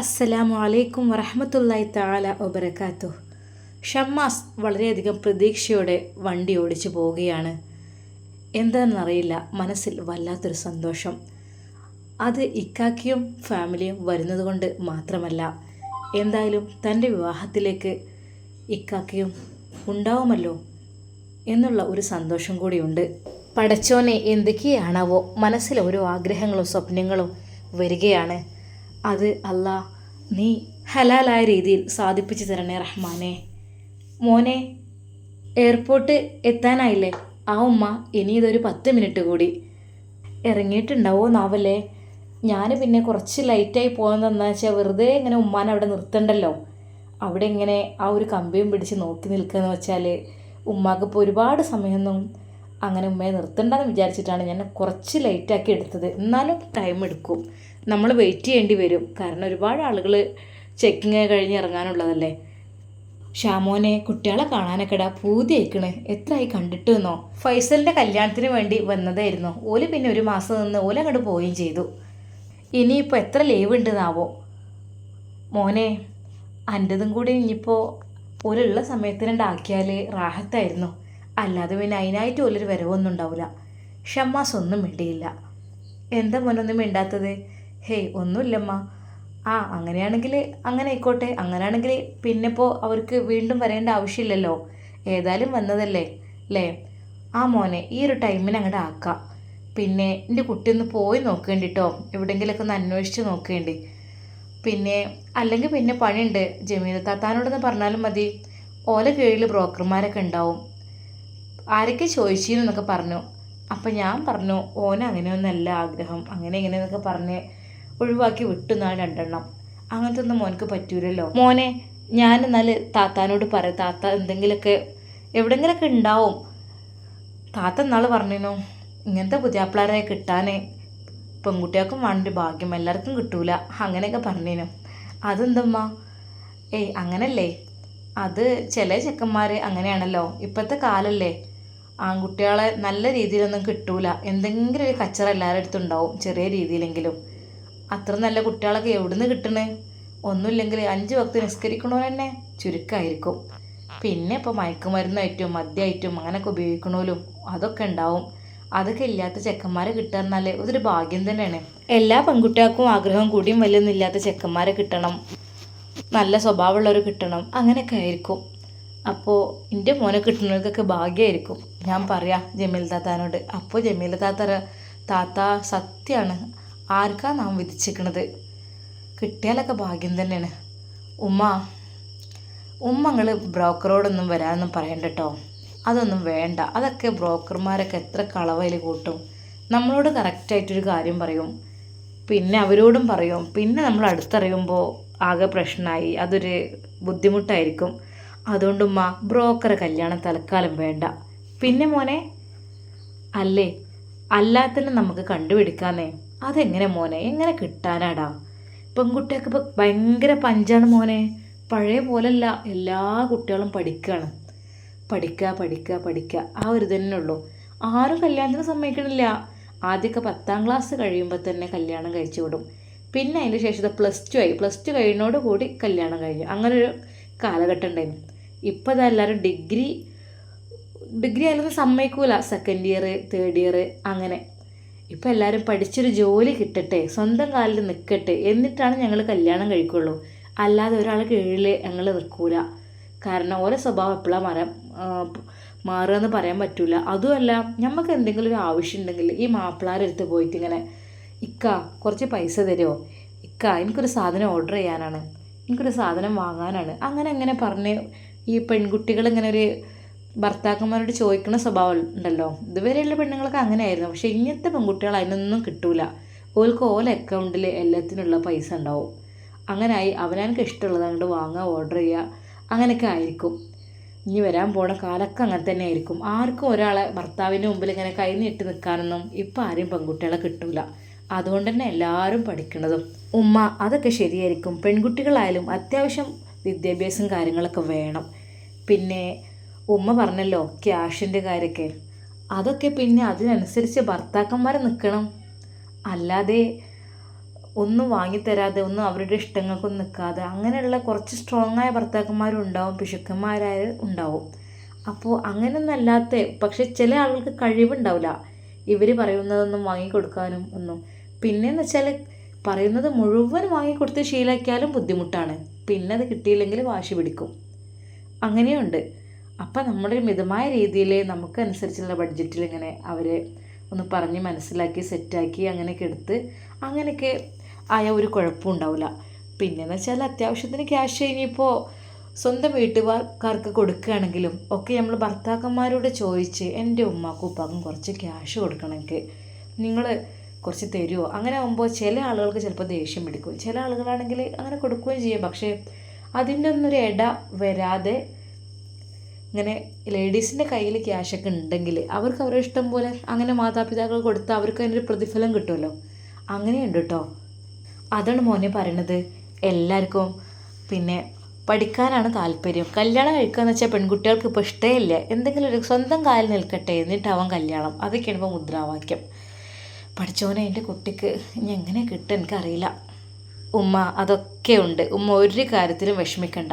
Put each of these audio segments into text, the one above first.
അസ്സലാമു അലൈക്കും വറഹമത്തല്ലായി താല ഒബരക്കാത്തു ഷമ്മാസ് വളരെയധികം പ്രതീക്ഷയോടെ വണ്ടി ഓടിച്ചു പോവുകയാണ്. എന്താണെന്നറിയില്ല മനസ്സിൽ വല്ലാത്തൊരു സന്തോഷം. അത് ഇക്കാക്കിയും ഫാമിലിയും വരുന്നത് കൊണ്ട് മാത്രമല്ല എന്തായാലും തന്റെ വിവാഹത്തിലേക്ക് ഇക്കാക്കിയും ഉണ്ടാവുമല്ലോ എന്നുള്ള ഒരു സന്തോഷം കൂടിയുണ്ട്. പടച്ചോനെ എന്തൊക്കെയാണാവോ മനസ്സിൽ ഓരോ ആഗ്രഹങ്ങളും സ്വപ്നങ്ങളും വരികയാണ്. അത് അല്ലാ നീ ഹലാലായ രീതിയിൽ സാധിപ്പിച്ചു തരണേ റഹ്മാനെ. മോനെ എയർപോർട്ട് എത്താനായില്ലേ? ആ ഉമ്മ ഇനി ഇതൊരു പത്ത് മിനിറ്റ് കൂടി. ഇറങ്ങിയിട്ടുണ്ടാവോ നാവല്ലേ? ഞാൻ പിന്നെ കുറച്ച് ലൈറ്റായി പോകുന്നതെന്ന് വെച്ചാൽ വെറുതെ ഇങ്ങനെ ഉമ്മാനെ അവിടെ നിർത്തണ്ടല്ലോ. അവിടെ ഇങ്ങനെ ആ ഒരു കമ്പിയും പിടിച്ച് നോക്കി നിൽക്കുകയെന്ന് വെച്ചാൽ ഉമ്മാക്ക് ഇപ്പോൾ ഒരുപാട് സമയമൊന്നും അങ്ങനെ ഉമ്മയെ നിർത്തണ്ടെന്ന് വിചാരിച്ചിട്ടാണ് ഞാൻ കുറച്ച് ലേറ്റാക്കി എടുത്തത്. എന്നാലും ടൈം എടുക്കും. നമ്മൾ വെയിറ്റ് ചെയ്യേണ്ടി വരും. കാരണം ഒരുപാട് ആളുകൾ ചെക്കിങ് കഴിഞ്ഞ് ഇറങ്ങാനുള്ളതല്ലേ? ഷാമോനെ കുട്ടികളെ കാണാനൊക്കെ ഇടാ പൂതി അയക്കണ് എത്രയായി കണ്ടിട്ട് നിന്നോ ഫൈസലിന്റെ കല്യാണത്തിന് വേണ്ടി വന്നതായിരുന്നു. ഓൽ പിന്നെ ഒരു മാസം നിന്ന് ഓല അങ്ങോട്ട് പോവുകയും ചെയ്തു. ഇനിയിപ്പോൾ എത്ര ലീവ് ഉണ്ടെന്നാവോ? മോനെ അന്റെതും കൂടി ഇനിയിപ്പോൾ ഓലുള്ള സമയത്തിനുണ്ടാക്കിയാൽ റാഹത്തായിരുന്നു. അല്ലാതെ പിന്നെ അതിനായിട്ട് വലിയൊരു വരവൊന്നും ഉണ്ടാവില്ല ഷമ്മാസ് ഒന്നും മിണ്ടിയില്ല. എന്താ മോനൊന്നും മിണ്ടാത്തത്? ഹേയ് ഒന്നുമില്ലമ്മ. ആ അങ്ങനെയാണെങ്കിൽ അങ്ങനെ ആയിക്കോട്ടെ. അങ്ങനെയാണെങ്കിൽ പിന്നെ ഇപ്പോൾ അവർക്ക് വീണ്ടും വരേണ്ട ആവശ്യമില്ലല്ലോ. ഏതായാലും വന്നതല്ലേ? അല്ലേ ആ മോനെ ഈ ഒരു ടൈമിന് അങ്ങോട്ട് ആക്കാം. പിന്നെ എന്റെ കുട്ടി ഒന്ന് പോയി നോക്കേണ്ടിട്ടോ എവിടെയെങ്കിലുമൊക്കെ ഒന്ന് അന്വേഷിച്ച് നോക്കേണ്ടി. പിന്നെ അല്ലെങ്കിൽ പിന്നെ പണിയുണ്ട്. ജമീന താത്താനോടൊന്ന് പറഞ്ഞാലും മതി. ഓല കീഴിൽ ബ്രോക്കർമാരൊക്കെ ഉണ്ടാവും. ആരൊക്കെ ചോദിച്ചിരുന്നു എന്നൊക്കെ പറഞ്ഞു. അപ്പം ഞാൻ പറഞ്ഞു ഓന അങ്ങനെയൊന്നല്ല ആഗ്രഹം. അങ്ങനെ ഇങ്ങനെയെന്നൊക്കെ പറഞ്ഞ് ഒഴിവാക്കി വിട്ടു നാൾ രണ്ടെണ്ണം. അങ്ങനത്തെ ഒന്നും മോനക്ക് പറ്റൂലല്ലോ. മോനെ ഞാൻ എന്നാൽ താത്താനോട് പറയാം. താത്ത എന്തെങ്കിലുമൊക്കെ എവിടെങ്കിലൊക്കെ ഉണ്ടാവും. താത്ത എന്നാൾ പറഞ്ഞിനു ഇങ്ങനത്തെ പുതിയാപ്പിളാരെ കിട്ടാനേ പെൺകുട്ടികൾക്കും വേണ്ട ഭാഗ്യം. എല്ലാവർക്കും കിട്ടൂല. അങ്ങനെയൊക്കെ പറഞ്ഞിനു അതെന്തമ്മ? ഏയ് അങ്ങനല്ലേ. അത് ചില ചെക്കന്മാർ അങ്ങനെയാണല്ലോ. ഇപ്പോഴത്തെ കാലല്ലേ. ആൺകുട്ടികളെ നല്ല രീതിയിലൊന്നും കിട്ടൂല. എന്തെങ്കിലും ഒരു കച്ചറ എല്ലാവരുടെ അടുത്തും ഉണ്ടാവും ചെറിയ രീതിയിലെങ്കിലും. അത്ര നല്ല കുട്ടികളൊക്കെ എവിടുന്ന് കിട്ടണേ? ഒന്നുമില്ലെങ്കിൽ അഞ്ച് വക്ത് നിസ്കരിക്കണോ തന്നെ ചുരുക്കമായിരിക്കും പിന്നെ ഇപ്പോൾ മയക്കുമരുന്നായിട്ടും മദ്യമായിട്ടും അങ്ങനെയൊക്കെ ഉപയോഗിക്കണോലും അതൊക്കെ ഉണ്ടാവും. അതൊക്കെ ഇല്ലാത്ത ചെക്കന്മാരെ കിട്ടുക അതൊരു ഭാഗ്യം തന്നെയാണ്. എല്ലാ പെൺകുട്ടികൾക്കും ആഗ്രഹം കൂടിയും വലിയൊന്നും ഇല്ലാത്ത ചെക്കന്മാരെ കിട്ടണം. നല്ല സ്വഭാവമുള്ളവർ കിട്ടണം. അങ്ങനെയൊക്കെ ആയിരിക്കും. അപ്പോൾ എന്റെ മോനെ കിട്ടുന്നവർക്കൊക്കെ ഭാഗ്യമായിരിക്കും ഞാൻ പറയാം ജമീൽ താത്താനോട് അപ്പോൾ ജമീൽ താത്ത താത്ത സത്യമാണ് ആർക്കാ നാം വിധിച്ചിരിക്കണത് കിട്ടിയാലൊക്കെ ഭാഗ്യം തന്നെയാണ്. ഉമ്മ ഉമ്മങ്ങൾ ബ്രോക്കറോടൊന്നും വരാനൊന്നും പറയണ്ട കേട്ടോ അതൊന്നും വേണ്ട. അതൊക്കെ ബ്രോക്കർമാരൊക്കെ എത്ര കളവയിൽ കൂട്ടും. നമ്മളോട് കറക്റ്റായിട്ടൊരു കാര്യം പറയും. പിന്നെ അവരോടും പറയും. പിന്നെ നമ്മൾ അടുത്തറിയുമ്പോൾ ആകെ പ്രശ്നമായി അതൊരു ബുദ്ധിമുട്ടായിരിക്കും. അതുകൊണ്ട് ഉമ്മ ബ്രോക്കറെ കല്യാണം തൽക്കാലം വേണ്ട. പിന്നെ മോനെ അല്ലേ? അല്ലാത്തന്നെ നമുക്ക് കണ്ടുപിടിക്കാന്നേ. അതെങ്ങനെ മോനെ? എങ്ങനെ കിട്ടാനാടാ? പെൺകുട്ടിയൊക്കെ ഇപ്പം ഭയങ്കര പഞ്ചാണ് മോനെ. പഴയ പോലല്ല. എല്ലാ കുട്ടികളും പഠിക്കുകയാണ് പഠിക്കുക പഠിക്കുക പഠിക്കുക ആ ഒരു തന്നെ ഉള്ളൂ. ആരും കല്യാണത്തിന് സമ്മതിക്കണില്ല. ആദ്യമൊക്കെ പത്താം ക്ലാസ് കഴിയുമ്പോൾ തന്നെ കല്യാണം കഴിച്ചു വിടും. പിന്നെ അതിന്റെ ശേഷം പ്ലസ് ടു ആയി. പ്ലസ് ടു കഴിയുന്നതോട് കൂടി കല്യാണം കഴിഞ്ഞു. അങ്ങനൊരു കാലഘട്ടം ഉണ്ടായിരുന്നു. ഇപ്പോൾ എല്ലാവരും ഡിഗ്രി ഡിഗ്രി ആയാലും സമ്മതിക്കൂല. സെക്കൻഡ് ഇയർ തേർഡ് ഇയർ അങ്ങനെ. ഇപ്പോൾ എല്ലാവരും പഠിച്ചൊരു ജോലി കിട്ടട്ടെ സ്വന്തം കാലിൽ നിൽക്കട്ടെ എന്നിട്ടാണ് ഞങ്ങൾ കല്യാണം കഴിക്കുള്ളൂ. അല്ലാതെ ഒരാൾ കീഴിൽ ഞങ്ങൾ നിൽക്കൂല കാരണം ഓരോ സ്വഭാവം എപ്പോഴാണ് മാറാൻ മാറുക എന്ന് പറയാൻ പറ്റില്ല അതുമല്ല നമുക്ക് എന്തെങ്കിലും ഒരു ആവശ്യം ഉണ്ടെങ്കിൽ ഈ മാപ്പിളാരെടുത്ത് പോയിട്ട് ഇങ്ങനെ ഇക്ക കുറച്ച് പൈസ തരുമോ ഇക്ക എനിക്കൊരു സാധനം ഓർഡർ ചെയ്യാനാണ്. എനിക്കൊരു സാധനം വാങ്ങാനാണ്. അങ്ങനെ അങ്ങനെ പറഞ്ഞ് ഈ പെൺകുട്ടികൾ ഇങ്ങനെ ഒരു ഭർത്താക്കന്മാരോട് ചോദിക്കുന്ന സ്വഭാവം ഉണ്ടല്ലോ. ഇതുവരെയുള്ള പെണ്ണുങ്ങളൊക്കെ അങ്ങനെയായിരുന്നു. പക്ഷേ ഇങ്ങനത്തെ പെൺകുട്ടികൾ അതിനൊന്നും കിട്ടൂല. ഓൾക്ക് ഓല അക്കൗണ്ടിൽ എല്ലാത്തിനുള്ള പൈസ ഉണ്ടാവും. അങ്ങനെയായി അവനക്ക് ഇഷ്ടമുള്ളത് അങ്ങോട്ട് വാങ്ങുക ഓർഡർ ചെയ്യുക അങ്ങനെയൊക്കെ ആയിരിക്കും. ഇനി വരാൻ പോണ കാലൊക്കെ അങ്ങനെ തന്നെ ആയിരിക്കും ആർക്കും ഒരാളെ ഭർത്താവിന്റെ മുമ്പിൽ ഇങ്ങനെ കൈ നിൽക്കാനൊന്നും ഇപ്പം ആരും പെൺകുട്ടികളെ കിട്ടൂല. അതുകൊണ്ട് തന്നെ എല്ലാവരും പഠിക്കണതും. ഉമ്മ അതൊക്കെ ശരിയായിരിക്കും. പെൺകുട്ടികളായാലും അത്യാവശ്യം വിദ്യാഭ്യാസം കാര്യങ്ങളൊക്കെ വേണം. പിന്നെ ഉമ്മ പറഞ്ഞല്ലോ ക്യാഷിന്റെ കാര്യമൊക്കെ അതൊക്കെ പിന്നെ അതിനനുസരിച്ച് ഭർത്താക്കന്മാരെ നിൽക്കണം അല്ലാതെ ഒന്നും വാങ്ങിത്തരാതെ ഒന്നും അവരുടെ ഇഷ്ടങ്ങൾക്കൊന്നും നിൽക്കാതെ അങ്ങനെയുള്ള കുറച്ച് സ്ട്രോങ് ആയ ഭർത്താക്കന്മാരും ഉണ്ടാവും പിശുക്കന്മാരായ ഉണ്ടാവും. അപ്പോൾ അങ്ങനെയൊന്നും അല്ലാത്ത പക്ഷെ ചില ആളുകൾക്ക് കഴിവുണ്ടാവില്ല. ഇവർ പറയുന്നതൊന്നും വാങ്ങിക്കൊടുക്കാനും ഒന്നും. പിന്നെയെന്ന് വെച്ചാൽ പറയുന്നത് മുഴുവൻ വാങ്ങിക്കൊടുത്ത് ശീലാക്കിയാലും ബുദ്ധിമുട്ടാണ്. പിന്നെ അത് കിട്ടിയില്ലെങ്കിൽ വാശി പിടിക്കും. അങ്ങനെയുണ്ട്. അപ്പം നമ്മുടെ മിതമായ രീതിയിൽ നമുക്ക് അനുസരിച്ചുള്ള ബഡ്ജറ്റിൽ ഇങ്ങനെ അവരെ ഒന്ന് പറഞ്ഞ് മനസ്സിലാക്കി സെറ്റാക്കി അങ്ങനെയൊക്കെ എടുത്ത് അങ്ങനെയൊക്കെ ആയ ഒരു കുഴപ്പവും ഉണ്ടാവില്ല പിന്നെയെന്ന് വെച്ചാൽ അത്യാവശ്യത്തിന് ക്യാഷ് ഇനിയിപ്പോൾ സ്വന്തം വീട്ടുകാർക്ക് കൊടുക്കുകയാണെങ്കിലും ഒക്കെ നമ്മൾ ഭർത്താക്കന്മാരോട് ചോദിച്ച് എന്റെ ഉമ്മാക്കും ഉപ്പാക്കും കുറച്ച് ക്യാഷ് കൊടുക്കണമെങ്കിൽ നിങ്ങൾ കുറച്ച് തരുമോ അങ്ങനെ ആകുമ്പോൾ ചില ആളുകൾക്ക് ചിലപ്പോൾ ദേഷ്യം പിടിക്കും. ചില ആളുകളാണെങ്കിൽ അങ്ങനെ കൊടുക്കുകയും ചെയ്യും. പക്ഷേ അതിന്റെ ഒന്നൊരു ഇട വരാതെ ഇങ്ങനെ ലേഡീസിന്റെ കയ്യിൽ ക്യാഷൊക്കെ ഉണ്ടെങ്കിൽ അവർക്ക് അവരുടെ ഇഷ്ടം പോലെ അങ്ങനെ മാതാപിതാക്കൾ കൊടുത്ത് അവർക്ക് അതിനൊരു പ്രതിഫലം കിട്ടുമല്ലോ. അങ്ങനെയുണ്ട് കേട്ടോ. അതാണ് മോനെ പറയണത്. എല്ലാവർക്കും പിന്നെ പഠിക്കാനാണ് താല്പര്യം. കല്യാണം കഴിക്കുകയെന്ന് വെച്ചാൽ പെൺകുട്ടികൾക്ക് ഇപ്പോൾ ഇഷ്ടമില്ല. എന്തെങ്കിലും ഒരു സ്വന്തം കാലിൽ നിൽക്കട്ടെ എന്നിട്ടാവാം കല്യാണം. അതൊക്കെയാണ് ഇപ്പോൾ മുദ്രാവാക്യം. പഠിച്ചോനെ എന്റെ കുട്ടിക്ക് ഇനി എങ്ങനെ കിട്ടും എനിക്കറിയില്ല. ഉമ്മ അതൊക്കെ ഉണ്ട്. ഉമ്മ ഒരു കാര്യത്തിലും വിഷമിക്കണ്ട.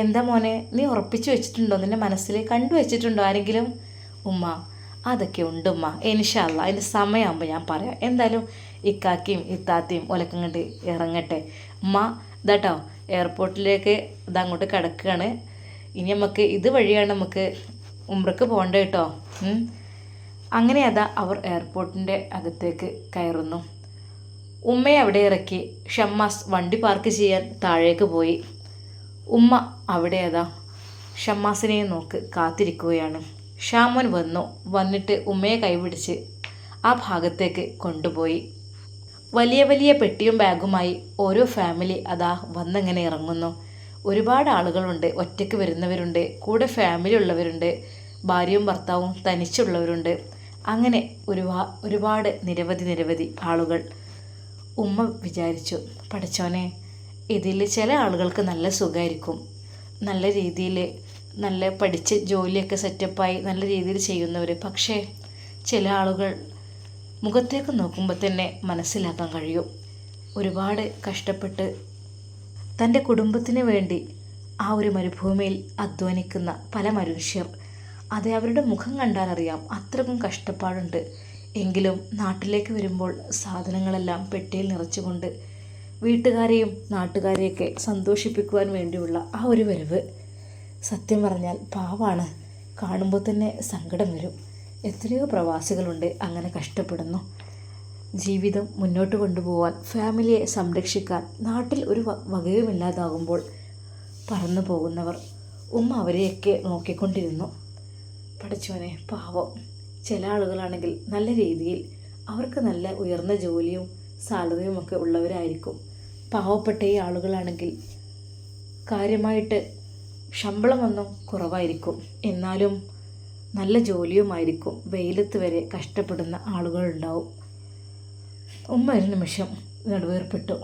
എന്താ മോനെ നീ ഉറപ്പിച്ചു വെച്ചിട്ടുണ്ടോ? നിന്റെ മനസ്സിൽ കണ്ടു വെച്ചിട്ടുണ്ടോ ആരെങ്കിലും? ഉമ്മ അതൊക്കെ ഉണ്ട് ഉമ്മ. എനിഷല്ല അതിന്റെ സമയമാകുമ്പോൾ ഞാൻ പറയാം. എന്തായാലും ഇക്കാക്കിയും ഇത്താത്തയും ഒലക്കം കണ്ട് ഇറങ്ങട്ടെ. ഉമ്മ ഇതാട്ടോ എയർപോർട്ടിലേക്ക് ഇതങ്ങോട്ട് കിടക്കുകയാണ് ഇനി നമുക്ക് ഇത് വഴിയാണ് നമുക്ക് ഉമ്രക്ക് പോകേണ്ടത് കേട്ടോ. അങ്ങനെ അതാ അവർ എയർപോർട്ടിന്റെ അകത്തേക്ക് കയറുന്നു. ഉമ്മയെ അവിടെ ഇറക്കി ഷമ്മാസ് വണ്ടി പാർക്ക് ചെയ്യാൻ താഴേക്ക് പോയി. ഉമ്മ അവിടെ അതാ ഷമ്മാസിനെ നോക്ക് കാത്തിരിക്കുകയാണ്. ഷാമോൻ വന്നു. വന്നിട്ട് ഉമ്മയെ കൈപിടിച്ച് ആ ഭാഗത്തേക്ക് കൊണ്ടുപോയി. വലിയ വലിയ പെട്ടിയും ബാഗുമായി ഓരോ ഫാമിലി അതാ വന്നങ്ങനെ ഇറങ്ങുന്നു. ഒരുപാട് ആളുകളുണ്ട്. ഒറ്റയ്ക്ക് വരുന്നവരുണ്ട്. കൂടെ ഫാമിലി ഉള്ളവരുണ്ട്. ഭാര്യയും ഭർത്താവും തനിച്ചുള്ളവരുണ്ട്. അങ്ങനെ ഒരുപാ ഒരുപാട് നിരവധി നിരവധി ആളുകൾ ഉമ്മ വിചാരിച്ചു പഠിച്ചോനെ ഇതിൽ ചില ആളുകൾക്ക് നല്ല സുഖമായിരിക്കും നല്ല രീതിയിൽ നല്ല പഠിച്ച് ജോലിയൊക്കെ സെറ്റപ്പായി നല്ല രീതിയിൽ ചെയ്യുന്നവർ പക്ഷേ ചില ആളുകൾ മുഖത്തേക്ക് നോക്കുമ്പോൾ തന്നെ മനസ്സിലാക്കാൻ കഴിയും. ഒരുപാട് കഷ്ടപ്പെട്ട് തന്റെ കുടുംബത്തിന് വേണ്ടി ആ ഒരു മരുഭൂമിയിൽ അധ്വാനിക്കുന്ന പല മനുഷ്യർ അത് അവരുടെ മുഖം കണ്ടാൽ അറിയാം അത്രക്കും കഷ്ടപ്പാടുണ്ട്. എങ്കിലും നാട്ടിലേക്ക് വരുമ്പോൾ സാധനങ്ങളെല്ലാം പെട്ടിയിൽ നിറച്ചുകൊണ്ട് വീട്ടുകാരെയും നാട്ടുകാരെയൊക്കെ സന്തോഷിപ്പിക്കുവാൻ വേണ്ടിയുള്ള ആ ഒരു വരവ്. സത്യം പറഞ്ഞാൽ പാവാണ്. കാണുമ്പോൾ തന്നെ സങ്കടം വരും. എത്രയോ പ്രവാസികളുണ്ട് അങ്ങനെ കഷ്ടപ്പെടുന്നു. ജീവിതം മുന്നോട്ട് കൊണ്ടുപോകാൻ ഫാമിലിയെ സംരക്ഷിക്കാൻ നാട്ടിൽ ഒരു വകയുമില്ലാതാകുമ്പോൾ പറന്നു പോകുന്നവർ ഉമ്മ അവരെയൊക്കെ നോക്കിക്കൊണ്ടിരുന്നു. പഠിച്ചോനെ പാവം. ചില ആളുകളാണെങ്കിൽ നല്ല രീതിയിൽ അവർക്ക് നല്ല ഉയർന്ന ജോലിയും സാലറിയും ഒക്കെ ഉള്ളവരായിരിക്കും. പാവപ്പെട്ട ഈ ആളുകളാണെങ്കിൽ കാര്യമായിട്ട് ശമ്പളമൊന്നും കുറവായിരിക്കും. എന്നാലും നല്ല ജോലിയുമായിരിക്കും വെയിലത്ത് വരെ കഷ്ടപ്പെടുന്ന ആളുകളുണ്ടാവും ഉമ്മ ഒരു നിമിഷം നെടുവേർപ്പെട്ടു.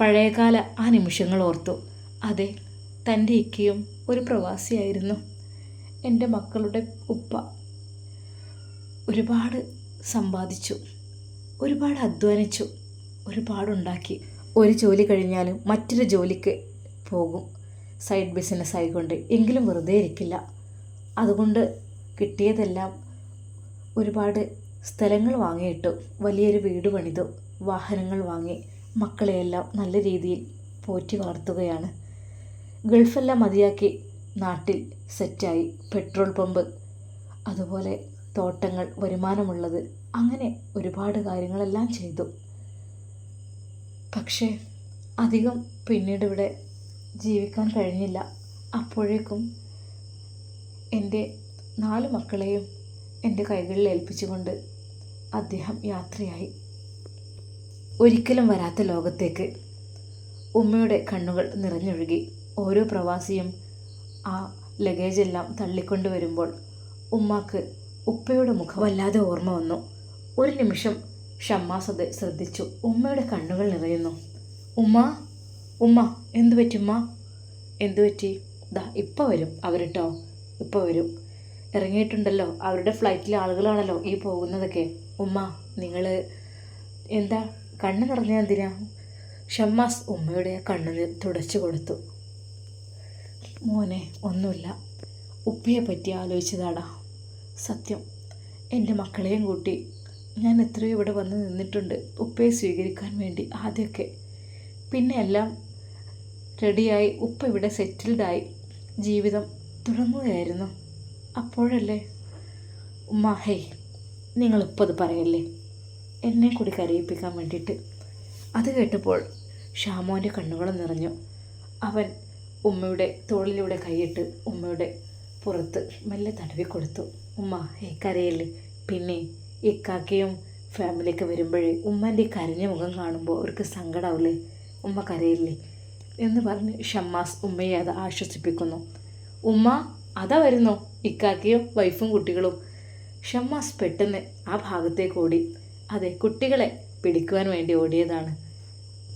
പഴയകാല ആ നിമിഷങ്ങൾ ഓർത്തു. അതെ തന്റെ ഇക്കയും ഒരു പ്രവാസിയായിരുന്നു. എന്റെ മക്കളുടെ ഉപ്പ ഒരുപാട് സമ്പാദിച്ചു ഒരുപാട് അധ്വാനിച്ചു ഒരുപാടുണ്ടാക്കി. ഒരു ജോലി കഴിഞ്ഞാലും മറ്റൊരു ജോലിക്ക് പോകും. സൈഡ് ബിസിനസ് ആയിക്കൊണ്ട് എങ്കിലും വെറുതെ ഇരിക്കില്ല. അതുകൊണ്ട് കിട്ടിയതെല്ലാം ഒരുപാട് സ്ഥലങ്ങൾ വാങ്ങിയിട്ടു വലിയൊരു വീട് പണിതു വാഹനങ്ങൾ വാങ്ങി മക്കളെയെല്ലാം നല്ല രീതിയിൽ പോറ്റി വളർത്തുകയാണ്. ഗൾഫെല്ലാം മതിയാക്കി നാട്ടിൽ സെറ്റായി പെട്രോൾ പമ്പ് അതുപോലെ തോട്ടങ്ങൾ വരുമാനമുള്ളത്. അങ്ങനെ ഒരുപാട് കാര്യങ്ങളെല്ലാം ചെയ്തു. പക്ഷേ അധികം പിന്നീട് ഇവിടെ ജീവിക്കാൻ കഴിഞ്ഞില്ല. അപ്പോഴേക്കും എന്റെ നാല് മക്കളെയും എന്റെ കൈകളിൽ ഏൽപ്പിച്ചുകൊണ്ട് അദ്ദേഹം യാത്രയായി. ഒരിക്കലും വരാത്ത ലോകത്തേക്ക് ഉമ്മയുടെ കണ്ണുകൾ നിറഞ്ഞൊഴുകി. ഓരോ പ്രവാസിയും ആ ലഗേജെല്ലാം തള്ളിക്കൊണ്ട് വരുമ്പോൾ ഉമ്മാക്ക് ഉപ്പയുടെ മുഖമല്ലാതെ ഓർമ്മ വന്നു. ഒരു നിമിഷം ഷമ്മാസ് അത് ശ്രദ്ധിച്ചു. ഉമ്മയുടെ കണ്ണുകൾ നിറയുന്നു. ഉമ്മ ഉമ്മ എന്തു പറ്റി ഉമ്മ? എന്തു പറ്റി? ദാ ഇപ്പം വരും. അവരിട്ടോ? ഇപ്പം വരും. ഇറങ്ങിയിട്ടുണ്ടല്ലോ. അവരുടെ ഫ്ലൈറ്റിലെ ആളുകളാണല്ലോ ഈ പോകുന്നതൊക്കെ. ഉമ്മ നിങ്ങൾ എന്താ? കണ്ണ് നിറഞ്ഞ എന്തിനാ? ഷമ്മാസ് ഉമ്മയുടെ കണ്ണിന് തുടച്ചു കൊടുത്തു. മോനെ ഒന്നുമില്ല. ഉപ്പയെ പറ്റി ആലോചിച്ചതാടാ. സത്യം എന്റെ മക്കളെയും കൂട്ടി ഞാൻ എത്രയോ ഇവിടെ വന്ന് നിന്നിട്ടുണ്ട് ഉപ്പയെ സ്വീകരിക്കാൻ വേണ്ടി ആദ്യമൊക്കെ. പിന്നെ എല്ലാം റെഡിയായി ഉപ്പ ഇവിടെ സെറ്റിൽഡായി ജീവിതം തുടങ്ങുകയായിരുന്നു. അപ്പോഴല്ലേ? ഉമ്മ ഹേ നിങ്ങളിപ്പോൾ അത് പറയല്ലേ? എന്നെ കൂടി കരയിപ്പിക്കാൻ വേണ്ടിയിട്ട്. അത് കേട്ടപ്പോൾ ഷാമോന്റെ കണ്ണുകൾ നിറഞ്ഞു. അവൻ ഉമ്മയുടെ തോളിലൂടെ കൈയിട്ട് ഉമ്മയുടെ പുറത്ത് മെല്ലെ തടവി കൊടുത്തു. ഉമ്മ ഏ കരയല്ലേ? പിന്നെ ഇക്കാക്കയും ഫാമിലിയൊക്കെ വരുമ്പോഴേ ഉമ്മന്റെ ഈ കരഞ്ഞ മുഖം കാണുമ്പോൾ അവർക്ക് സങ്കടാവില്ലേ ഉമ്മ കരയില്ലേ? എന്ന് പറഞ്ഞ് ഷമ്മാസ് ഉമ്മയെ അത് ആശ്വസിപ്പിക്കുന്നു. ഉമ്മ അതാ വരുന്നു? ഇക്കാക്കയും വൈഫും കുട്ടികളും. ഷമ്മാസ് പെട്ടെന്ന് ആ ഭാഗത്തേക്ക് ഓടി. അതെ കുട്ടികളെ പിടിക്കുവാൻ വേണ്ടി ഓടിയതാണ്.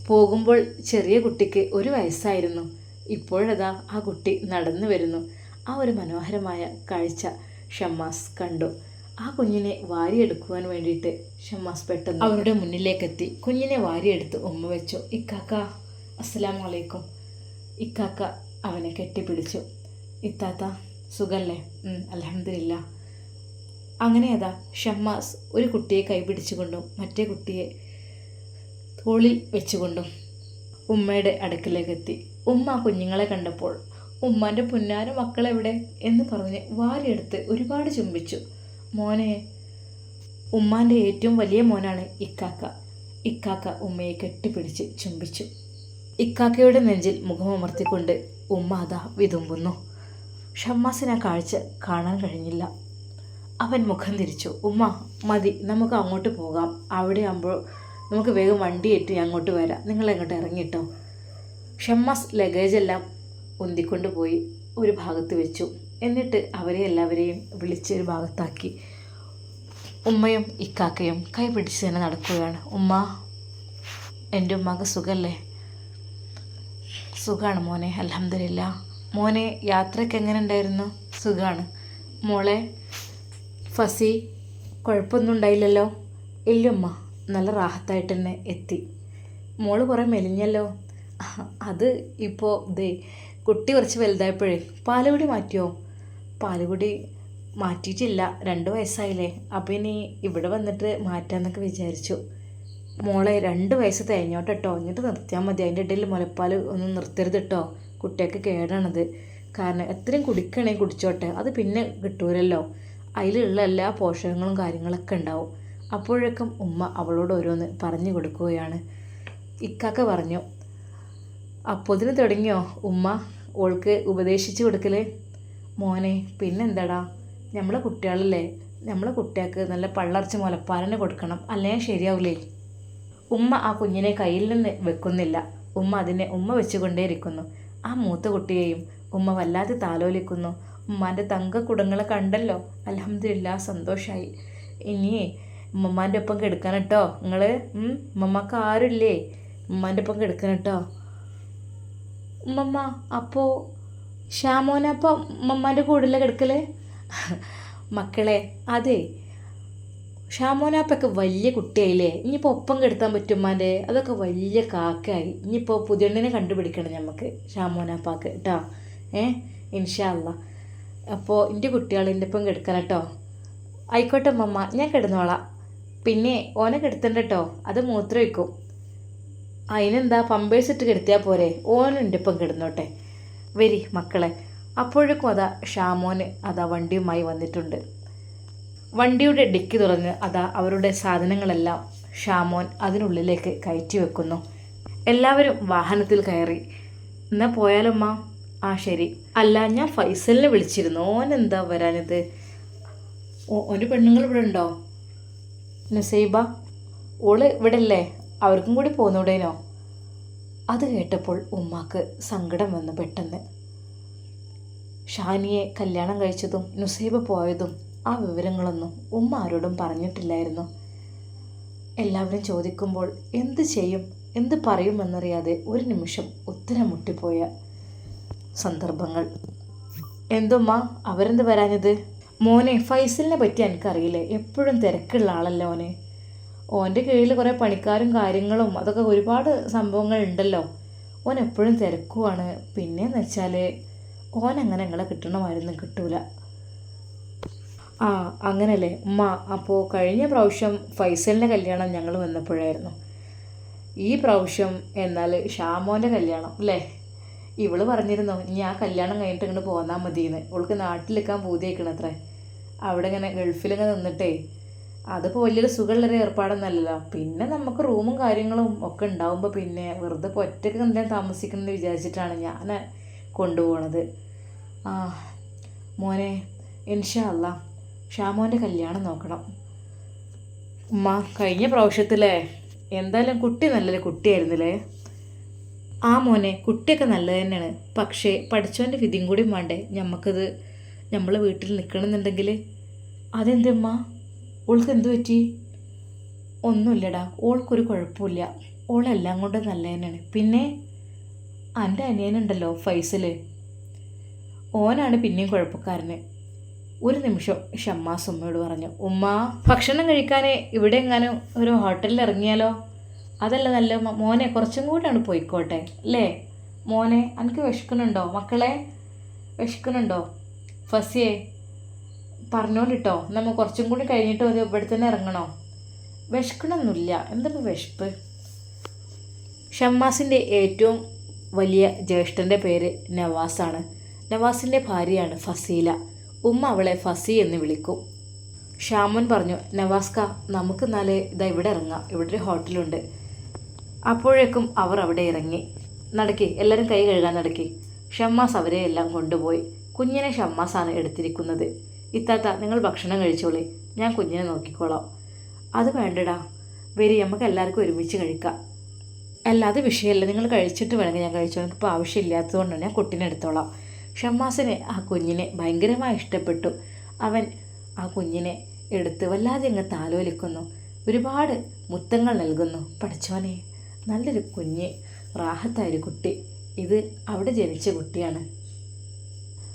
പോകുമ്പോൾ ചെറിയ കുട്ടിക്ക് ഒരു വയസ്സായിരുന്നു. ഇപ്പോഴതാ ആ കുട്ടി നടന്നു വരുന്നു. ആ ഒരു മനോഹരമായ കാഴ്ച ഷമ്മാസ് കണ്ടു. ആ കുഞ്ഞിനെ വാരിയെടുക്കുവാൻ വേണ്ടിയിട്ട് ഷമ്മാസ് പെട്ടെന്ന് അവരുടെ മുന്നിലേക്കെത്തി. കുഞ്ഞിനെ വാരിയെടുത്ത് ഉമ്മ വെച്ചു. ഇക്കാക്ക അസ്സലാം വലൈക്കും ഇക്കാക്ക അവനെ കെട്ടിപ്പിടിച്ചു. ഇത്താത്ത സുഖല്ലേ? അലഹമില്ല അങ്ങനെ അതാ ഷമ്മാസ് ഒരു കുട്ടിയെ കൈപിടിച്ചുകൊണ്ടും മറ്റേ കുട്ടിയെ തോളിൽ വെച്ചുകൊണ്ടും ഉമ്മയുടെ അടുക്കലേക്കെത്തി. ഉമ്മ കുഞ്ഞുങ്ങളെ കണ്ടപ്പോൾ ഉമ്മാന്റെ പുന്നാര മക്കളെവിടെ? എന്ന് പറഞ്ഞ് വാരിയെടുത്ത് ഒരുപാട് ചുംബിച്ചു. മോനെ ഉമ്മാന്റെ ഏറ്റവും വലിയ മോനാണ് ഇക്കാക്ക. ഇക്കാക്ക ഉമ്മയെ കെട്ടിപ്പിടിച്ച് ചുംബിച്ചു. ഇക്കാക്കയുടെ നെഞ്ചിൽ മുഖമമർത്തിക്കൊണ്ട് ഉമ്മ അതാ വിതുമ്പുന്നു. ഷമ്മാസിന് ആ കാഴ്ച കാണാൻ കഴിഞ്ഞില്ല. അവൻ മുഖം തിരിച്ചു. ഉമ്മ മതി നമുക്ക് അങ്ങോട്ട് പോകാം. അവിടെ ആകുമ്പോൾ നമുക്ക് വേഗം വണ്ടി ഇട്ട് അങ്ങോട്ട് വരാം. നിങ്ങൾ ഇറങ്ങിയിട്ടോ? ഇറങ്ങിട്ടോ ഷമ്മാസ് ലഗേജ് എല്ലാം ഉന്തിക്കൊണ്ട് പോയി ഒരു ഭാഗത്ത് വെച്ചു. എന്നിട്ട് അവരെ എല്ലാവരെയും വിളിച്ച് ഒരു ഭാഗത്താക്കി. ഉമ്മയും ഇക്കാക്കയും കൈ പിടിച്ച് തന്നെ നടക്കുകയാണ്. ഉമ്മ എന്റെ ഉമ്മക്ക് സുഖമല്ലേ സുഖമാണ് മോനെ അലഹമില്ല മോനെ യാത്രയ്ക്ക് എങ്ങനെ ഉണ്ടായിരുന്നു? സുഖമാണ് മോളെ ഫസി കുഴപ്പമൊന്നും ഉണ്ടായില്ലല്ലോ? ഇല്ലമ്മ നല്ല റാഹത്തായിട്ട് തന്നെ എത്തി. മോൾ കുറേ മെലിഞ്ഞല്ലോ? അത് ഇപ്പോൾ ദേ കുട്ടി കുറച്ച് വലുതായപ്പോഴേ പാലുകുടി മാറ്റിയോ? പാലുകുടി മാറ്റിയിട്ടില്ല രണ്ട് വയസ്സായില്ലേ. അപ്പോൾ ഇനി ഇവിടെ വന്നിട്ട് മാറ്റാമെന്നൊക്കെ വിചാരിച്ചു. മോളെ രണ്ട് വയസ്സ് തേഞ്ഞോട്ടെ കേട്ടോ എന്നിട്ട് നിർത്തിയാൽ മതി. അതിന്റെ ഇടയിൽ മുലപ്പാൽ ഒന്നും നിർത്തരുത് കേട്ടോ കുട്ടിയൊക്കെ കേടാണത്. കാരണം എത്രയും കുടിക്കണേ കുടിച്ചോട്ടെ. അത് പിന്നെ കിട്ടൂരല്ലോ അതിലുള്ള എല്ലാ പോഷകങ്ങളും കാര്യങ്ങളൊക്കെ ഉണ്ടാവും. അപ്പോഴേക്കും ഉമ്മ അവളോട് ഓരോന്ന് പറഞ്ഞു കൊടുക്കുകയാണ്. ഇക്കാക്ക പറഞ്ഞു അപ്പോതിന് തുടങ്ങിയോ? ഉമ്മ ഓൾക്ക് ഉപദേശിച്ചു കൊടുക്കലേ. മോനെ പിന്നെന്താടാ? നമ്മളെ കുട്ടികളല്ലേ? നമ്മളെ കുട്ടികൾക്ക് നല്ല പള്ളർച്ച മുലപ്പാലനെ കൊടുക്കണം. അല്ലേ? ശരിയാവില്ലേ ഉമ്മ ആ കുഞ്ഞിനെ കയ്യിൽ നിന്ന് വെക്കുന്നില്ല. ഉമ്മ അതിനെ ഉമ്മ വെച്ചുകൊണ്ടേയിരിക്കുന്നു. ആ മൂത്ത കുട്ടിയെയും ഉമ്മ വല്ലാതെ താലോലിക്കുന്നു. ഉമ്മാന്റെ തങ്കക്കുടങ്ങളെ കണ്ടല്ലോ? അലഹമില്ല സന്തോഷമായി ഇനി ഉമ്മമാന്റെ ഒപ്പം കെടുക്കണം കേട്ടോ നിങ്ങൾ ഉമ്മമ്മക്ക് ആരുമില്ലേ ഉമ്മാന്റെ ഒപ്പം കെടുക്കണം ഉമ്മമ്മ അപ്പോൾ ഷ്യാമോനപ്പോൾ ഉമ്മമ്മേന്റെ കൂടെ കിടക്കലേ? മക്കളെ അതെ. ഷാമോനാപ്പൊക്കെ വലിയ കുട്ടിയായില്ലേ? ഇനിയിപ്പോൾ ഒപ്പം കെടുത്താൻ പറ്റുമ്മാന്റെ അതൊക്കെ വലിയ കാക്കയായി ഇനിയിപ്പോൾ പുതിയണ്ണിനെ കണ്ടുപിടിക്കണം നമുക്ക് ഷാമോനാപ്പാക്ക് കേട്ടോ? ഏ? ഇൻഷാല്ല അപ്പോൾ എന്റെ കുട്ടികൾ എന്റെ ഒപ്പം കെടുക്കണം കേട്ടോ? ആയിക്കോട്ടെ മമ്മ ഞാൻ കിടന്നോളാം. പിന്നെ ഓനെ കിടത്തണ്ട കേട്ടോ? അത് മൂത്രം വയ്ക്കും അതിനെന്താ പമ്പേഴ്സ് ഇട്ട് കിടത്തിയാൽ പോരെ? ഓനുണ്ട് ഇപ്പം കിടന്നോട്ടെ. വരി മക്കളെ. അപ്പോഴേക്കും അതാ ഷാമോന് അതാ വണ്ടിയുമായി വന്നിട്ടുണ്ട്. വണ്ടിയുടെ ഡിക്കി തുറന്ന് അതാ അവരുടെ സാധനങ്ങളെല്ലാം ഷാമോൻ അതിനുള്ളിലേക്ക് കയറ്റി വെക്കുന്നു. എല്ലാവരും വാഹനത്തിൽ കയറി. എന്നാൽ പോയാലമ്മ? ആ ശരി. അല്ല ഞാൻ ഫൈസലിനെ വിളിച്ചിരുന്നു. ഓൻ എന്താ വരാനിത് ഒരു പെണ്ണുങ്ങൾ ഇവിടെ ഉണ്ടോ? നസൈബ ഓൾ ഇവിടെ അല്ലേ അവർക്കും കൂടി പോന്നൂടേനോ? അത് കേട്ടപ്പോൾ ഉമ്മാക്ക് സങ്കടം വന്നു പെട്ടെന്ന്. ഷാനിയെ കല്യാണം കഴിച്ചതും നുസൈബ പോയതും ആ വിവരങ്ങളൊന്നും ഉമ്മ ആരോടും പറഞ്ഞിട്ടില്ലായിരുന്നു. എല്ലാവരും ചോദിക്കുമ്പോൾ എന്ത് ചെയ്യും എന്ത് പറയുമെന്നറിയാതെ ഒരു നിമിഷം ഉത്തരം മുട്ടിപ്പോയ സന്ദർഭങ്ങൾ. എന്തുമ്മ അവരെന്ത് വരാഞ്ഞത് മോനെ ഫൈസലിനെ പറ്റി എനിക്കറിയില്ലേ എപ്പോഴും തിരക്കുള്ള ആളല്ലേ മോനെ ഓന്റെ കീഴിൽ കുറേ പണിക്കാരും കാര്യങ്ങളും അതൊക്കെ ഒരുപാട് സംഭവങ്ങൾ ഉണ്ടല്ലോ. ഓൻ എപ്പോഴും തിരക്കുവാണ്. പിന്നെയെന്ന് വെച്ചാൽ ഓൻ അങ്ങനെ ഞങ്ങളെ കിട്ടണമായിരുന്നു കിട്ടൂല. ആ അങ്ങനല്ലേ. ഉമ്മ അപ്പോൾ കഴിഞ്ഞ പ്രാവശ്യം ഫൈസലിന്റെ കല്യാണം ഞങ്ങൾ വന്നപ്പോഴായിരുന്നു. ഈ പ്രാവശ്യം എന്നാൽ ഷാമോന്റെ കല്യാണം അല്ലേ? ഇവൾ പറഞ്ഞിരുന്നു ഇനി ആ കല്യാണം കഴിഞ്ഞിട്ട് ഇങ്ങോട്ട് പോന്നാൽ മതിയെന്ന് ഇവൾക്ക് നാട്ടിലെക്കാൻ പൂതിയേക്കണത്രേ അവിടെ ഇങ്ങനെ ഗൾഫിലിങ്ങനെ നിന്നിട്ടേ അതിപ്പോൾ വലിയൊരു സുഖമുള്ളൊരു ഏർപ്പാടൊന്നല്ലല്ലോ പിന്നെ നമുക്ക് റൂമും കാര്യങ്ങളും ഒക്കെ ഉണ്ടാവുമ്പോൾ പിന്നെ വെറുതെ ഇപ്പോൾ ഒറ്റയ്ക്ക് എന്തെങ്കിലും താമസിക്കണമെന്ന് വിചാരിച്ചിട്ടാണ് ഞാൻ കൊണ്ടുപോകണത് ആ മോനെ ഇൻഷാ അല്ല ഷാമോന്റെ കല്യാണം നോക്കണം. ഉമ്മ കഴിഞ്ഞ പ്രാവശ്യത്തിലേ എന്തായാലും കുട്ടി നല്ലൊരു കുട്ടിയായിരുന്നില്ലേ? ആ മോനെ കുട്ടിയൊക്കെ നല്ലത് തന്നെയാണ്. പക്ഷേ പഠിച്ചവന്റെ വിധിയും കൂടി വേണ്ടേ ഞമ്മക്കത് നമ്മളെ വീട്ടിൽ നിൽക്കണമെന്നുണ്ടെങ്കിൽ അതെന്തമ്മ ഓൾക്ക് എന്തു പറ്റി? ഒന്നുമില്ലടാ. ഓൾക്കൊരു കുഴപ്പമില്ല. ഓളെല്ലാം കൊണ്ടും നല്ല തന്നെയാണ് പിന്നെ എന്റെ അനിയനുണ്ടല്ലോ ഫൈസൽ ഓനാണ് പിന്നെയും കുഴപ്പക്കാരന്. ഒരു നിമിഷം ഷമ്മാസ് ഉമ്മയോട് പറഞ്ഞു ഉമ്മ ഭക്ഷണം കഴിക്കാൻ ഇവിടെ എങ്ങാനും ഒരു ഹോട്ടലിൽ ഇറങ്ങിയാലോ? അതല്ല നല്ല മോനെ കുറച്ചും കൂടെയാണ് പോയിക്കോട്ടെ അല്ലേ? മോനെ എനിക്ക് വിശക്കുന്നുണ്ടോ? മക്കളെ വിശക്കുന്നുണ്ടോ? ഫസിയെ പറഞ്ഞോളിട്ടോ നമ്മൾ കുറച്ചും കൂടി കഴിഞ്ഞിട്ട് മതി ഇവിടെ തന്നെ ഇറങ്ങണോ? വിശക്കണമൊന്നുമില്ല എന്താണ് വിശപ്പ്? ഷമ്മാസിന്റെ ഏറ്റവും വലിയ ജ്യേഷ്ഠന്റെ പേര് നവാസാണ്. നവാസിന്റെ ഭാര്യയാണ് ഫസീല. ഉമ്മ അവളെ ഫസി എന്ന് വിളിക്കും. ഷാമോൻ പറഞ്ഞു നവാസ്ക നമുക്ക് നാളെ ഇതാ ഇവിടെ ഇറങ്ങാം. ഇവിടെ ഒരു ഹോട്ടലുണ്ട്. അപ്പോഴേക്കും അവർ അവിടെ ഇറങ്ങി. നടക്കി എല്ലാവരും കൈ കഴുകാൻ നടക്കി. ഷമ്മാസ് അവരെ എല്ലാം കൊണ്ടുപോയി. കുഞ്ഞിനെ ഷമ്മാസാണ് എടുത്തിരിക്കുന്നത്. ഇത്താത്ത നിങ്ങൾ ഭക്ഷണം കഴിച്ചോളി. ഞാൻ കുഞ്ഞിനെ നോക്കിക്കോളാം. അത് വേണ്ടടാ. വരി നമുക്ക് എല്ലാവർക്കും ഒരുമിച്ച് കഴിക്കാം. അല്ലാതെ വിഷയമല്ല നിങ്ങൾ കഴിച്ചിട്ട് വേണമെങ്കിൽ ഞാൻ കഴിച്ചോ എനിക്കിപ്പോൾ ആവശ്യമില്ലാത്തതുകൊണ്ടാണ് ഞാൻ കുട്ടീനെ എടുത്തോളാം. ഷമ്മാസിനെ ആ കുഞ്ഞിനെ ഭയങ്കരമായി ഇഷ്ടപ്പെട്ടു. അവൻ ആ കുഞ്ഞിനെ എടുത്ത് വല്ലാതെ അങ്ങ് താലോലിക്കുന്നു. ഒരുപാട് മുത്തങ്ങൾ നൽകുന്നു. പഠിച്ചോനെ നല്ലൊരു കുഞ്ഞ് റാഹത്തായൊരു കുട്ടി. ഇത് അവിടെ ജനിച്ച കുട്ടിയാണ്.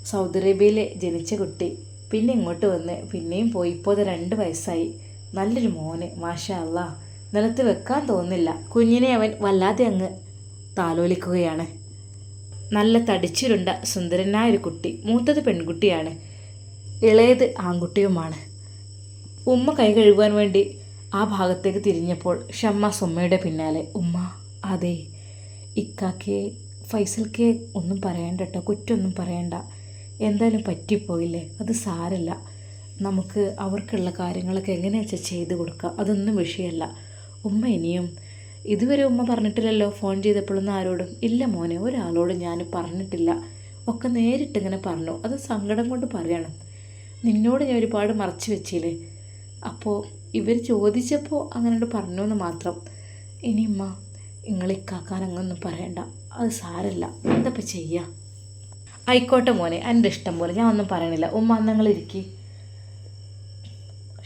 സൗദി അറേബ്യയിൽ ജനിച്ച കുട്ടി. പിന്നെ ഇങ്ങോട്ട് വന്ന് പിന്നെയും പോയി. ഇപ്പോൾ രണ്ട് വയസ്സായി. നല്ലൊരു മോന് മാഷാ അല്ല നിലത്ത് വെക്കാൻ തോന്നില്ല. കുഞ്ഞിനെ അവൻ വല്ലാതെ അങ്ങ് താലോലിക്കുകയാണ്. നല്ല തടിച്ചിരുണ്ട സുന്ദരനായ ഒരു കുട്ടി മൂത്തത് പെൺകുട്ടിയാണ്. ഇളയത് ആൺകുട്ടിയുമാണ്. ഉമ്മ കൈ കഴുകുവാൻ വേണ്ടി ആ ഭാഗത്തേക്ക് തിരിഞ്ഞപ്പോൾ ഷമ്മാസ് ഉമ്മയുടെ പിന്നാലെ ഉമ്മ അതെ ഇക്കാക്കെ ഫൈസൽക്കെ ഒന്നും പറയണ്ട കേട്ടോ കുറ്റൊന്നും പറയണ്ട. എന്തായാലും പറ്റിപ്പോയില്ലേ? അത് സാരല്ല. നമുക്ക് അവർക്കുള്ള കാര്യങ്ങളൊക്കെ എങ്ങനെയാ വെച്ചാൽ ചെയ്ത് കൊടുക്കുക അതൊന്നും വിഷയമല്ല ഉമ്മ ഇനിയും ഇതുവരെ ഉമ്മ പറഞ്ഞിട്ടില്ലല്ലോ ഫോൺ ചെയ്തപ്പോഴൊന്നും ആരോടും? ഇല്ല മോനെ ഒരാളോടും ഞാൻ പറഞ്ഞിട്ടില്ല. ഒക്കെ നേരിട്ട് ഇങ്ങനെ പറഞ്ഞു. അത് സങ്കടം കൊണ്ട് പറയണം. നിന്നോട് ഞാൻ ഒരുപാട് മറച്ചു വെച്ചില്ലേ? അപ്പോൾ ഇവർ ചോദിച്ചപ്പോൾ അങ്ങനെ പറഞ്ഞു എന്ന് മാത്രം. ഇനി ഉമ്മ നിങ്ങൾ ഇക്കാക്കാൻ പറയണ്ട. അത് സാരല്ല. എന്തപ്പോൾ ചെയ്യുക ആയിക്കോട്ടെ മോനെ എന്റെ ഇഷ്ടം പോലെ. ഞാൻ ഒന്നും പറയണില്ല. ഉമ്മ നിങ്ങൾ ഇരിക്കി.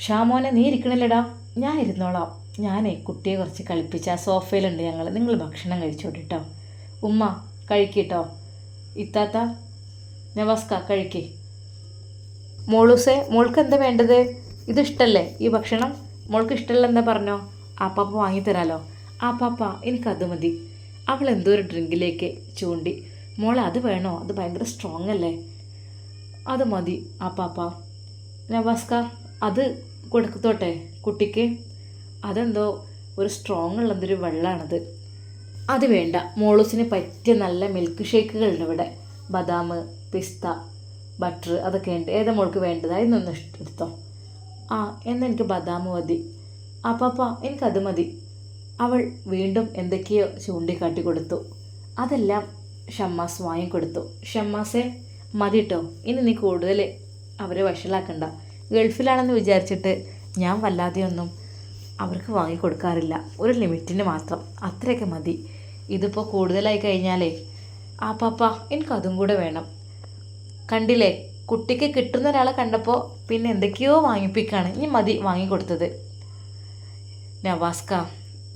ഷാമോനെ നീ ഇരിക്കണില്ലടാ. ഞാൻ ഇരുന്നോളാം. ഞാനേ കുട്ടിയെ കുറച്ച് കളിപ്പിച്ച ആ സോഫയിലുണ്ട് ഞങ്ങൾ. നിങ്ങൾ ഭക്ഷണം കഴിച്ചോട്ടെ ഉമ്മ കഴിക്കട്ടോ ഇത്താത്ത നവാസ്ക കഴിക്കേ. മോളൂസേ മോൾക്ക് എന്താ വേണ്ടത്? ഇതിഷ്ടല്ലേ ഈ ഭക്ഷണം? മോൾക്ക് ഇഷ്ടമല്ല എന്താ പറഞ്ഞോ? ആ പാപ്പ വാങ്ങിത്തരാലോ. ആ പാപ്പ എനിക്കത് മതി. അവൾ എന്തോ ഒരു ഡ്രിങ്കിലേക്ക് ചൂണ്ടി മോളെ അത് വേണോ? അത് ഭയങ്കര സ്ട്രോങ് അല്ലേ? അത് മതി. ആ പാപ്പ. നവാസ്ക അത് കൊടുക്കത്തോട്ടെ കുട്ടിക്ക്. അതെന്തോ ഒരു സ്ട്രോങ് ഉള്ളതൊരു വെള്ളമാണത് അത് വേണ്ട. മോളൂസിന് പറ്റിയ നല്ല മിൽക്ക് ഷേക്കുകളുണ്ട് ഇവിടെ. ബദാം പിസ്ത ബട്ടർ അതൊക്കെ ഉണ്ട്. ഏതാ മോൾക്ക് വേണ്ടത്? അതിനൊന്ന് ഇഷ്ടപ്പെടുത്തോ ആ എന്നാൽ എനിക്ക് ബദാം മതി. ആ പാപ്പ എനിക്കത് മതി. അവൾ വീണ്ടും എന്തൊക്കെയോ ചൂണ്ടിക്കാട്ടി കൊടുത്തു. അതെല്ലാം ഷമ്മാസ് വാങ്ങിക്കൊടുത്തു. ഷമ്മാസെ മതി കേട്ടോ ഇനി നീ കൂടുതൽ അവരെ വഷളാക്കണ്ട. ഗൾഫിലാണെന്ന് വിചാരിച്ചിട്ട് ഞാൻ വല്ലാതെയൊന്നും അവർക്ക് വാങ്ങിക്കൊടുക്കാറില്ല. ഒരു ലിമിറ്റിന് മാത്രം. അത്രയൊക്കെ മതി. ഇതിപ്പോൾ കൂടുതലായി കഴിഞ്ഞാലേ ആ പാപ്പ എനിക്കതും കൂടെ വേണം. കണ്ടില്ലേ കുട്ടിക്ക് കിട്ടുന്ന ഒരാളെ കണ്ടപ്പോൾ പിന്നെ എന്തൊക്കെയോ വാങ്ങിപ്പിക്കുകയാണ് ഇനി മതി വാങ്ങിക്കൊടുത്തത്. നവാസ്ക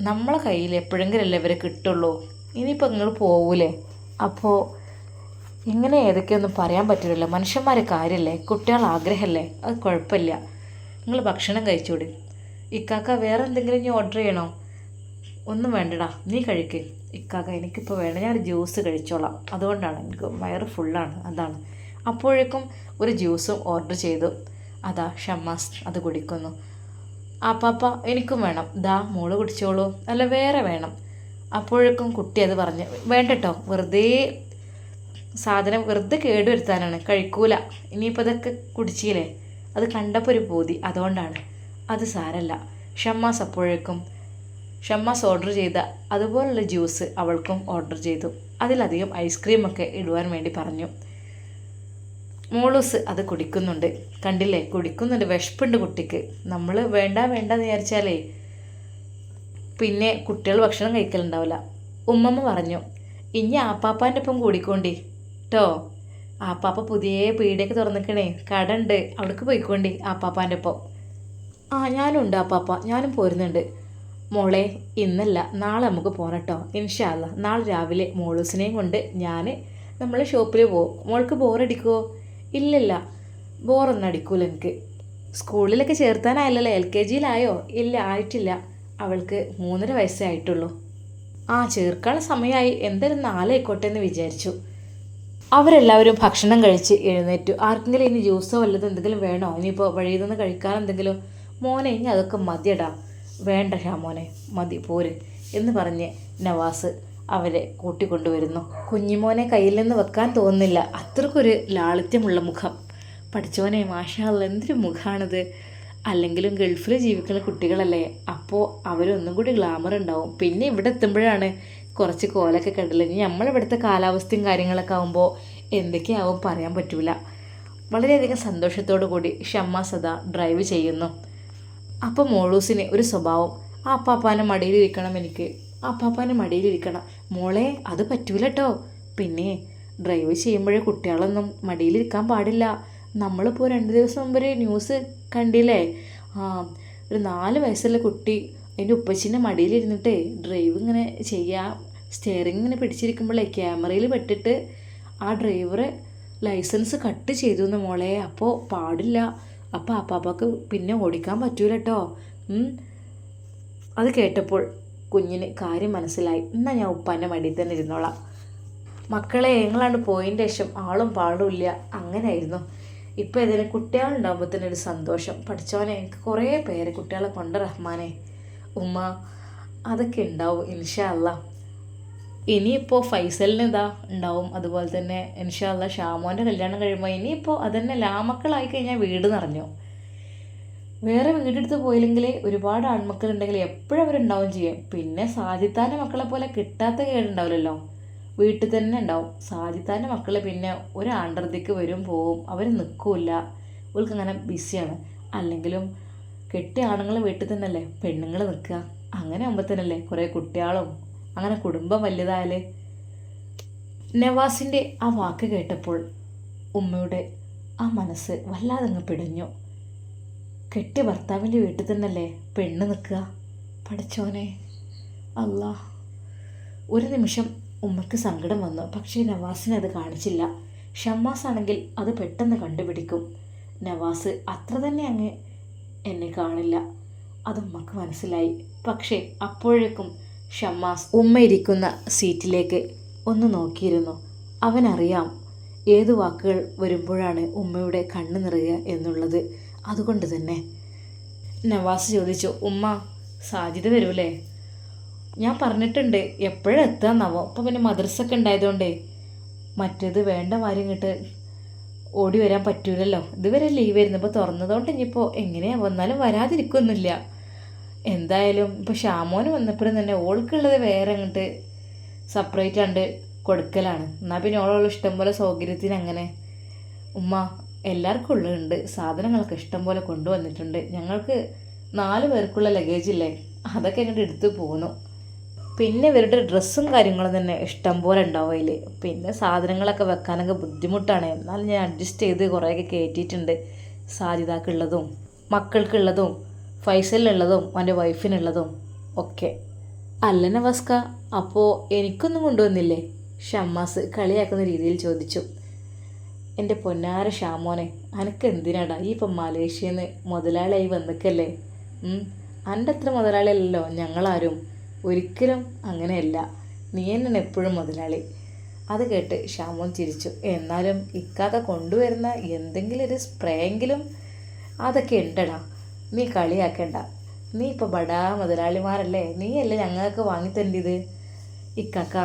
നമ്മളെ കയ്യിൽ എപ്പോഴെങ്കിലല്ലേ ഇവരെ കിട്ടുള്ളൂ. ഇനിയിപ്പോൾ നിങ്ങൾ പോവൂലേ? അപ്പോൾ ഇങ്ങനെ ഏതൊക്കെയൊന്നും പറയാൻ പറ്റില്ലല്ലോ മനുഷ്യന്മാരെ കാര്യമല്ലേ കുട്ടികൾ ആഗ്രഹമല്ലേ അത് കുഴപ്പമില്ല. നിങ്ങൾ ഭക്ഷണം കഴിച്ചൂടി? ഇക്കാക്ക വേറെ എന്തെങ്കിലും ഇനി ഓർഡർ ചെയ്യണോ? ഒന്നും വേണ്ടടാ. നീ കഴിക്ക്. ഇക്കാക്ക എനിക്കിപ്പോൾ വേണ്ട. ഞാൻ ജ്യൂസ് കഴിച്ചോളാം. അതുകൊണ്ടാണ് എനിക്ക് വയറ് ഫുള്ളാണ് അതാണ്. അപ്പോഴേക്കും ഒരു ജ്യൂസും ഓർഡർ ചെയ്തു. അതാ ഷമ്മാസ് അത് കുടിക്കുന്നു. ആ പാപ്പ എനിക്കും വേണം. ദാ മോൾ കുടിച്ചോളൂ. അല്ല വേറെ വേണം. അപ്പോഴേക്കും കുട്ടി അത് പറഞ്ഞ് വേണ്ടട്ടോ വെറുതെ സാധനം വെറുതെ കേടുവരുത്താനാണ് കഴിക്കൂല ഇനിയിപ്പോൾ ഇതൊക്കെ കുടിച്ചില്ലേ അത് കണ്ടപ്പോൾ ഒരു ബോധി അതുകൊണ്ടാണ്. അത് സാരല്ല. ഷമ്മാസ് അപ്പോഴേക്കും ഷമ്മാസ് ഓർഡർ ചെയ്ത അതുപോലുള്ള ജ്യൂസ് അവൾക്കും ഓർഡർ ചെയ്തു. അതിലധികം ഐസ്ക്രീമൊക്കെ ഇടുവാൻ വേണ്ടി പറഞ്ഞു. മോളൂസ് അത് കുടിക്കുന്നുണ്ട്. കണ്ടില്ലേ? കുടിക്കുന്നുണ്ട്. വിഷപ്പുണ്ട് കുട്ടിക്ക്. നമ്മൾ വേണ്ട വേണ്ട എന്ന് വിചാരിച്ചാലേ പിന്നെ കുട്ടികൾ ഭക്ഷണം കഴിക്കലുണ്ടാവില്ല. ഉമ്മമ്മ പറഞ്ഞു ഇനി ആപ്പാപ്പാന്റെ ഒപ്പം കൂടിക്കോണ്ടി. കേട്ടോ ആപ്പാപ്പ പുതിയ പീടിയൊക്കെ തുറന്നിക്കണേ. കട ഉണ്ട് അവിടേക്ക് പോയിക്കോണ്ടി ആപ്പാപ്പാന്റെ ഒപ്പം. ആ ഞാനും ഉണ്ട് ആപ്പാപ്പ. ഞാനും പോരുന്നുണ്ട്. മോളെ ഇന്നല്ല. നാളെ നമുക്ക് പോകണം കേട്ടോ ഇൻഷാല്ല നാളെ രാവിലെ മോളൂസിനെയും കൊണ്ട് ഞാൻ നമ്മൾ ഷോപ്പിൽ പോകും മോൾക്ക് ബോറടിക്കുമോ ഇല്ലില്ല. ബോറൊന്നും അടിക്കൂല എനിക്ക്. സ്കൂളിലൊക്കെ ചേർത്താനായല്ലോ എൽ കെ ജിയിലായോ? ഇല്ല ആയിട്ടില്ല. അവൾക്ക് മൂന്നര വയസ്സേ ആയിട്ടുള്ളൂ. ആ ചേർക്കാനുള്ള സമയമായി. എന്തായാലും നാലായിക്കോട്ടെ എന്ന് വിചാരിച്ചു. അവരെല്ലാവരും ഭക്ഷണം കഴിച്ച് എഴുന്നേറ്റു. ആർക്കെങ്കിലും ഇനി ജ്യൂസോ വല്ലതും എന്തെങ്കിലും വേണോ? ഇനിയിപ്പോൾ വഴിയിൽ നിന്ന് കഴിക്കാൻ എന്തെങ്കിലും? മോനെ ഇനി അതൊക്കെ മതിയടാ. വേണ്ട ഷാമോനെ മതി പോര് എന്ന് പറഞ്ഞ് നവാസ് അവരെ കൂട്ടിക്കൊണ്ടുവരുന്നു. കുഞ്ഞിമോനെ കയ്യിൽ നിന്ന് വെക്കാൻ തോന്നുന്നില്ല. അത്രക്കൊരു ലാളിത്യമുള്ള മുഖം. പഠിച്ചോനെ മാഷാള്ള എന്തൊരു മുഖമാണിത് അല്ലെങ്കിലും ഗൾഫിൽ ജീവിക്കുന്ന കുട്ടികളല്ലേ അപ്പോൾ അവരൊന്നും കൂടി ഗ്ലാമർ ഉണ്ടാവും. പിന്നെ ഇവിടെ എത്തുമ്പോഴാണ് കുറച്ച് കോലൊക്കെ കണ്ടില്ല? ഇനി നമ്മളിവിടുത്തെ കാലാവസ്ഥയും കാര്യങ്ങളൊക്കെ ആകുമ്പോൾ എന്തൊക്കെയാവും പറയാൻ പറ്റില്ല വളരെയധികം സന്തോഷത്തോടു കൂടി ഷമ്മ സദാ ഡ്രൈവ് ചെയ്യുന്നു. അപ്പോൾ മോളൂസിന് ഒരു സ്വഭാവം. ആ അപ്പാപ്പാന്റെ മടിയിലിരിക്കണം എനിക്ക്. ആ അപ്പാപ്പാന്റെ മടിയിലിരിക്കണം മോളെ അത് പറ്റൂല കേട്ടോ പിന്നെ ഡ്രൈവ് ചെയ്യുമ്പോഴേ കുട്ടികളൊന്നും മടിയിലിരിക്കാൻ പാടില്ല. നമ്മളിപ്പോൾ രണ്ട് ദിവസം മുമ്പ് ന്യൂസ് കണ്ടില്ലേ? ആ ഒരു നാല് വയസ്സുള്ള കുട്ടി അതിന്റെ ഉപ്പച്ചിന്റെ മടിയിലിരുന്നിട്ടേ ഡ്രൈവ് ഇങ്ങനെ ചെയ്യാം സ്റ്റിയറിംഗ് ഇങ്ങനെ പിടിച്ചിരിക്കുമ്പോഴേ ക്യാമറയിൽ പെട്ടിട്ട് ആ ഡ്രൈവറെ ലൈസൻസ് കട്ട് ചെയ്തു എന്ന് മോളെ. അപ്പോൾ പാടില്ല. അപ്പോൾ അപ്പാപ്പാക്ക് പിന്നെ ഓടിക്കാൻ പറ്റൂല കേട്ടോ അത് കേട്ടപ്പോൾ കുഞ്ഞിന് കാര്യം മനസ്സിലായി. എന്നാൽ ഞാൻ ഉപ്പാന്റെ മടിയിൽ തന്നെ ഇരുന്നോളാം. മക്കളെ ഞങ്ങളാണ് പോയതിന്റെ ശേഷം ആളും പാടും ഇല്ല. അങ്ങനെയായിരുന്നു. ഇപ്പോൾ ഏതെങ്കിലും കുട്ടികളുണ്ടാകുമ്പോൾ തന്നെ ഒരു സന്തോഷം. പഠിച്ചവനെ എനിക്ക് കുറേ പേര് കുട്ടികളെ കൊണ്ട് റഹ്മാനെ ഉമ്മ അതൊക്കെ ഉണ്ടാവും ഇൻഷാ അല്ല ഇനിയിപ്പോൾ ഫൈസലിന് ഇതാ ഉണ്ടാവും? അതുപോലെ തന്നെ ഇൻഷാ അല്ല ഷാമോന്റെ കല്യാണം കഴിയുമ്പോൾ ഇനിയിപ്പോൾ അതന്നെ ലാമക്കളായി കഴിഞ്ഞാൽ വീട് നിറഞ്ഞു. വേറെ വീടെടുത്ത് പോയില്ലെങ്കിൽ ഒരുപാട് ആൺമക്കളുണ്ടെങ്കിൽ എപ്പോഴും അവരുണ്ടാവും ചെയ്യും. പിന്നെ സാധിത്താന്റെ മക്കളെ പോലെ കിട്ടാത്ത കേടുണ്ടാവില്ലല്ലോ. വീട്ടിൽ തന്നെ ഉണ്ടാവും. സാജിത്താന്റെ മക്കൾ പിന്നെ ഒരു വരും പോവും. അവർ നിൽക്കില്ല ഇവൾക്ക് അങ്ങനെ ബിസിയാണ്. അല്ലെങ്കിലും കെട്ടിയ ആണുങ്ങൾ വീട്ടിൽ തന്നെയല്ലേ? പെണ്ണുങ്ങൾ നിൽക്കുക. അങ്ങനെ ആകുമ്പോൾ തന്നെയല്ലേ കുറേ കുട്ടികളും അങ്ങനെ കുടുംബം വലുതായാലേ. നവാസിന്റെ ആ വാക്ക് കേട്ടപ്പോൾ ഉമ്മയുടെ ആ മനസ്സ് വല്ലാതെ അങ്ങ് പിടഞ്ഞു. കെട്ടിയ ഭർത്താവിന്റെ വീട്ടിൽ തന്നെയല്ലേ പെണ്ണ് നിൽക്കുക? പഠിച്ചോനെ. അല്ലാ ഒരു നിമിഷം ഉമ്മയ്ക്ക് സങ്കടം വന്നു. പക്ഷേ നവാസിന് അത് കാണിച്ചില്ല. ഷമ്മാസ് ആണെങ്കിൽ അത് പെട്ടെന്ന് കണ്ടുപിടിക്കും. നവാസ് അത്ര തന്നെ അങ്ങ് എന്നെ കാണില്ല. അത് ഉമ്മക്ക് മനസ്സിലായി. പക്ഷേ അപ്പോഴേക്കും ഷമ്മാസ് ഉമ്മ ഇരിക്കുന്ന സീറ്റിലേക്ക് ഒന്ന് നോക്കിയിരുന്നു. അവനറിയാം ഏത് വാക്കുകൾ വരുമ്പോഴാണ് ഉമ്മയുടെ കണ്ണ് നിറയുക എന്നുള്ളത്. അതുകൊണ്ട് തന്നെ. നവാസ് ചോദിച്ചു ഉമ്മ സാധ്യത വരൂലേ? ഞാൻ പറഞ്ഞിട്ടുണ്ട് എപ്പോഴും എത്താന്നാവോ. അപ്പോൾ പിന്നെ മദ്രസൊക്കെ ഉണ്ടായതുകൊണ്ടേ മറ്റേത് വേണ്ട കാര്യം ഇങ്ങോട്ട് ഓടി വരാൻ പറ്റൂലല്ലോ. ഇതുവരെ ലീവ് ആയിരുന്നു. ഇപ്പോൾ തുറന്നതുകൊണ്ട് ഇനിയിപ്പോൾ എങ്ങനെയാ വന്നാലും വരാതിരിക്കൊന്നുമില്ല. എന്തായാലും ഇപ്പോൾ ഷാമോന് വന്നപ്പോഴും തന്നെ ഓൾക്കുള്ളത് വേറെ അങ്ങോട്ട് സെപ്പറേറ്റ് ആണ്ട് കൊടുക്കലാണ്. എന്നാൽ പിന്നെ ഓളുള്ള ഇഷ്ടംപോലെ സൗകര്യത്തിന് അങ്ങനെ ഉമ്മ എല്ലാവർക്കും ഉള്ളുണ്ട്. സാധനങ്ങളൊക്കെ ഇഷ്ടം പോലെ കൊണ്ടുവന്നിട്ടുണ്ട്. ഞങ്ങൾക്ക് നാല് പേർക്കുള്ള ലഗേജ് ഇല്ലേ? അതൊക്കെ അങ്ങോട്ട് എടുത്തു പോന്നു. പിന്നെ ഇവരുടെ ഡ്രസ്സും കാര്യങ്ങളും തന്നെ ഇഷ്ടം പോലെ ഉണ്ടാവും അതിൽ പിന്നെ സാധനങ്ങളൊക്കെ വെക്കാനൊക്കെ ബുദ്ധിമുട്ടാണ്. എന്നാലും ഞാൻ അഡ്ജസ്റ്റ് ചെയ്ത് കുറേയൊക്കെ കയറ്റിയിട്ടുണ്ട് സാധ്യതാക്കുള്ളതും മക്കൾക്കുള്ളതും ഫൈസലിനുള്ളതും എന്റെ വൈഫിനുള്ളതും ഒക്കെ. അല്ല നവസ്ക അപ്പോൾ എനിക്കൊന്നും കൊണ്ടുവന്നില്ലേ? ഷമ്മാസ് കളിയാക്കുന്ന രീതിയിൽ ചോദിച്ചു. എന്റെ പൊന്നാര ഷാമോനെ അനക്ക് എന്തിനാടാ? ഈ ഇപ്പം മലേഷ്യയിൽ നിന്ന് മുതലാളിയായി വന്നിക്കല്ലേ? എന്റെ അത്ര മുതലാളിയല്ലല്ലോ ഞങ്ങളാരും. ഒരിക്കലും അങ്ങനെയല്ല. നീ തന്നെയാണ് എപ്പോഴും മുതലാളി. അത് കേട്ട് ശ്യാമോൻ ചിരിച്ചു. എന്നാലും ഇക്കാക്ക കൊണ്ടുവരുന്ന എന്തെങ്കിലും ഒരു സ്പ്രേയെങ്കിലും അതൊക്കെ ഉണ്ടടാ. നീ കളിയാക്കണ്ട. നീ ഇപ്പോൾ ബടാ മുതലാളിമാരല്ലേ? നീയല്ലേ ഞങ്ങൾക്ക് വാങ്ങിത്തരേണ്ടത് ഇക്കാക്ക